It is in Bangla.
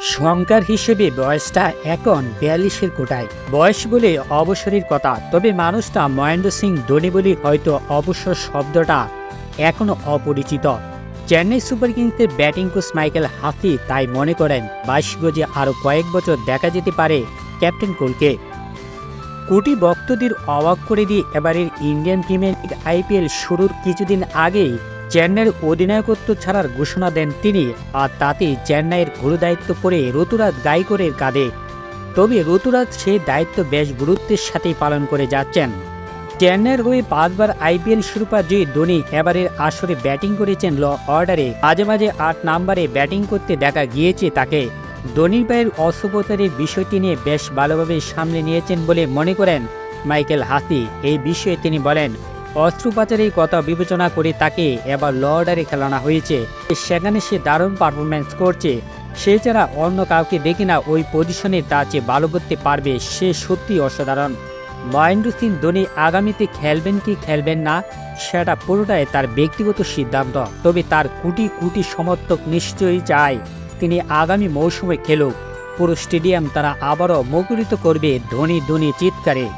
সংখ্যার হিসেবে বয়সটা এখন বিয়াল্লিশের কোটায়। বয়স বলে অবসরের কথা, তবে মানুষটা মহেন্দ্র সিং ধোনি বলে হয়তো অবসর শব্দটা এখনও অপরিচিত। চেন্নাই সুপার কিংসের ব্যাটিং কোচ মাইকেল হাফি তাই মনে করেন, বাইশ গজে আরও কয়েক বছর দেখা যেতে পারে ক্যাপ্টেন কোলকে। কোটি ভক্তদের অবাক করে দিয়ে এবারের ইন্ডিয়ান প্রিমিয়ার লিগ আইপিএল শুরুর কিছুদিন আগেই চেন্নাইয়ের অধিনায়কত্ব ছাড়ার ঘোষণা দেন তিনি, আর তাতে চেন্নাইয়ের গুরুদায়িত্ব পড়ে ঋতুরাজ গাইকরের কাঁধে। তবে ঋতুরাজ সেই দায়িত্ব বেশ গুরুত্বের সাথেই পালন করে যাচ্ছেন। চেন্নাইয়ের হয়ে পাঁচবার আইপিএল শিরোপা জয়ী ধোনি এবারের আসরে ব্যাটিং করেছেন ল অর্ডারে। মাঝে মাঝে আট নাম্বারে ব্যাটিং করতে দেখা গিয়েছে তাকে। ধোনির পায়ের অস্ত্রোপচারের বিষয়টি নিয়ে বেশ ভালোভাবে সামলে নিয়েছেন বলে মনে করেন মাইকেল হাসি। এই বিষয়ে তিনি বলেন অস্ত্রোপচারের কথা বিবেচনা করে তাকে এবার ল অর্ডারে খেলানো হয়েছে। সেখানে সে দারুণ পারফরমেন্স করছে। সে ছাড়া অন্য কাউকে দেখি না ওই পজিশনে তার চেয়ে ভালো করতে পারবে, সে সত্যি অসাধারণ। মহেন্দ্র সিং ধোনি আগামীতে খেলবেন কি খেলবেন না, সেটা পুরোটাই তার ব্যক্তিগত সিদ্ধান্ত। তবে তার কোটি কোটি সমর্থক নিশ্চয়ই চায়, তিনি আগামী মৌসুমে খেলুক। পুরো স্টেডিয়াম তারা আবারও মুখরিত করবে ধোনি ধোনি চিৎকারে।